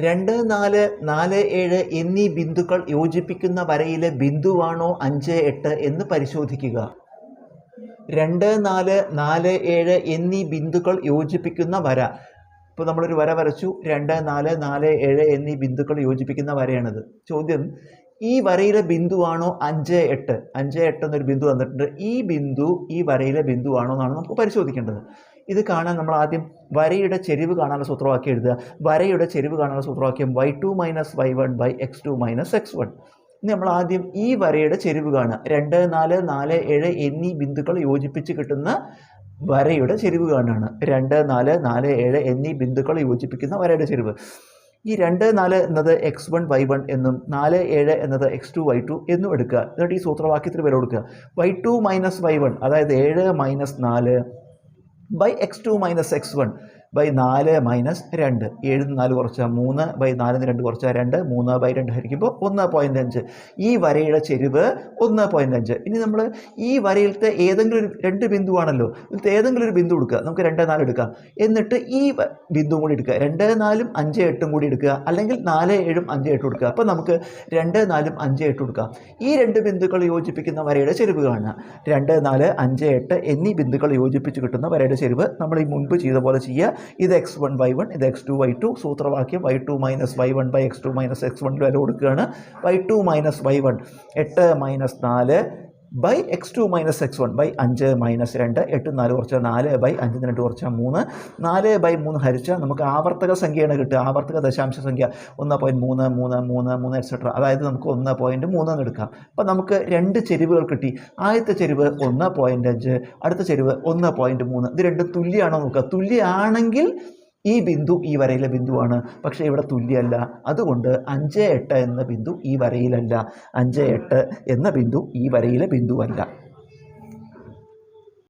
രണ്ട് നാല് നാല് ഏഴ് എന്നീ ബിന്ദുക്കൾ യോജിപ്പിക്കുന്ന വരയിലെ ബിന്ദുവാണോ അഞ്ച് എട്ട് എന്ന് പരിശോധിക്കുക. രണ്ട് നാല് നാല് ഏഴ് എന്നീ ബിന്ദുക്കൾ യോജിപ്പിക്കുന്ന വര. ഇപ്പോൾ നമ്മളൊരു വര വരച്ചു. രണ്ട് നാല് നാല് ഏഴ് എന്നീ ബിന്ദുക്കൾ യോജിപ്പിക്കുന്ന വരയാണിത്. ചോദ്യം ഈ വരയിലെ ബിന്ദുവാണോ അഞ്ച് എട്ട്? അഞ്ച് എട്ട് എന്നൊരു ബിന്ദു തന്നിട്ടുണ്ട് ഈ ബിന്ദു ഈ വരയിലെ ബിന്ദുവാണോ എന്നാണ് നമുക്ക് പരിശോധിക്കേണ്ടത്. ഇത് കാണാൻ നമ്മൾ ആദ്യം വരയുടെ ചെരിവ് കാണാനുള്ള സൂത്രവാക്യം എഴുതുക. വരയുടെ ചെരിവ് കാണാനുള്ള സൂത്രവാക്യം Y two minus Y one by X two minus X one ഇനി നമ്മൾ ആദ്യം ഈ വരയുടെ ചെരിവ് കാണുക. രണ്ട് നാല് നാല് ഏഴ് എന്നീ ബിന്ദുക്കൾ യോജിപ്പിച്ച് കിട്ടുന്ന വരയുടെ ചെരിവ് കാണുകയാണ്. രണ്ട് നാല് നാല് ഏഴ് എന്നീ ബിന്ദുക്കൾ യോജിപ്പിക്കുന്ന വരയുടെ ചെരിവ്. ഈ രണ്ട് നാല് എന്നത് എക്സ് വൺ വൈ വൺ എന്നും നാല് ഏഴ് എന്നത് എക്സ് ടു വൈ ടു എന്നും എടുക്കുക. എന്നിട്ട് ഈ സൂത്രവാക്യത്തിൽ വില കൊടുക്കുക. Y two minus Y one അതായത് ഏഴ് മൈനസ് നാല് by X two minus X one by നാല് മൈനസ് രണ്ട്. ഏഴ് നാല് കുറച്ചാൽ മൂന്ന് ബൈ നാലിന് രണ്ട് കുറച്ചാൽ രണ്ട്. മൂന്ന് ബൈ രണ്ട് ഹരിക്കുമ്പോൾ ഒന്ന് പോയിന്റ് അഞ്ച്. ഈ വരയുടെ ചെരിവ് ഒന്ന് പോയിന്റ് അഞ്ച്. ഇനി നമ്മൾ ഈ വരയിലത്തെ ഏതെങ്കിലും ഒരു രണ്ട് ബിന്ദുവാണല്ലോ. ഇതിലത്തെ ഏതെങ്കിലും ഒരു ബിന്ദു എടുക്കുക. നമുക്ക് രണ്ട് നാല് എടുക്കാം. എന്നിട്ട് ഈ ബിന്ദു കൂടി എടുക്കുക. രണ്ട് നാലും അഞ്ച് എട്ടും കൂടി എടുക്കുക. അല്ലെങ്കിൽ നാല് ഏഴും അഞ്ച് എട്ടും എടുക്കുക. അപ്പോൾ നമുക്ക് രണ്ട് നാലും അഞ്ച് എട്ടും എടുക്കാം. ഈ രണ്ട് ബിന്ദുക്കൾ യോജിപ്പിക്കുന്ന വരയുടെ ചെരുവ് കാണുക. രണ്ട് നാല് അഞ്ച് എട്ട് എന്നീ ബിന്ദുക്കൾ യോജിപ്പിച്ച് കിട്ടുന്ന വരയുടെ ചെരുവ് നമ്മൾ ഈ മുൻപ് ചെയ്ത പോലെ ചെയ്യുക. ഇത് എക്സ് വൺ വൈ വൺ ഇത് എക്സ് ടു വൈ ടു സൂത്രവാക്യം Y two minus Y one by X two minus X one വില കൊടുക്കുകയാണ്. Y two minus Y one എട്ട് മൈനസ് നാല് by X two minus X one by അഞ്ച് minus രണ്ട് എട്ട് നാല് കുറച്ച് നാല് ബൈ അഞ്ചിന് രണ്ട് കുറച്ച് മൂന്ന്. നാല് ബൈ മൂന്ന് ഹരിച്ചാൽ നമുക്ക് ആവർത്തക സംഖ്യയാണ് കിട്ടുക. ആവർത്തക ദശാംശ സംഖ്യ ഒന്ന് പോയിന്റ് മൂന്ന് മൂന്ന് മൂന്ന് മൂന്ന് എക്സെട്ര അതായത് നമുക്ക് ഒന്ന് പോയിന്റ് മൂന്ന് എന്ന് എടുക്കാം. അപ്പോൾ നമുക്ക് രണ്ട് ചെരുവുകൾ കിട്ടി. ആദ്യത്തെ ചെരുവ് ഒന്ന് പോയിന്റ് അഞ്ച് അടുത്ത ചെരുവ് ഒന്ന് പോയിന്റ് മൂന്ന്. ഇത് രണ്ടും തുല്യമാണോ നോക്കുക. തുല്യമാണെങ്കിൽ ഈ ബിന്ദു ഈ വരയിലെ ബിന്ദുവാണ്. പക്ഷേ ഇവിടെ തുല്യമല്ല. അതുകൊണ്ട് അഞ്ച് എട്ട് എന്ന ബിന്ദു ഈ വരയിലല്ല. അഞ്ച് എട്ട് എന്ന ബിന്ദു ഈ വരയിലെ ബിന്ദുവല്ല.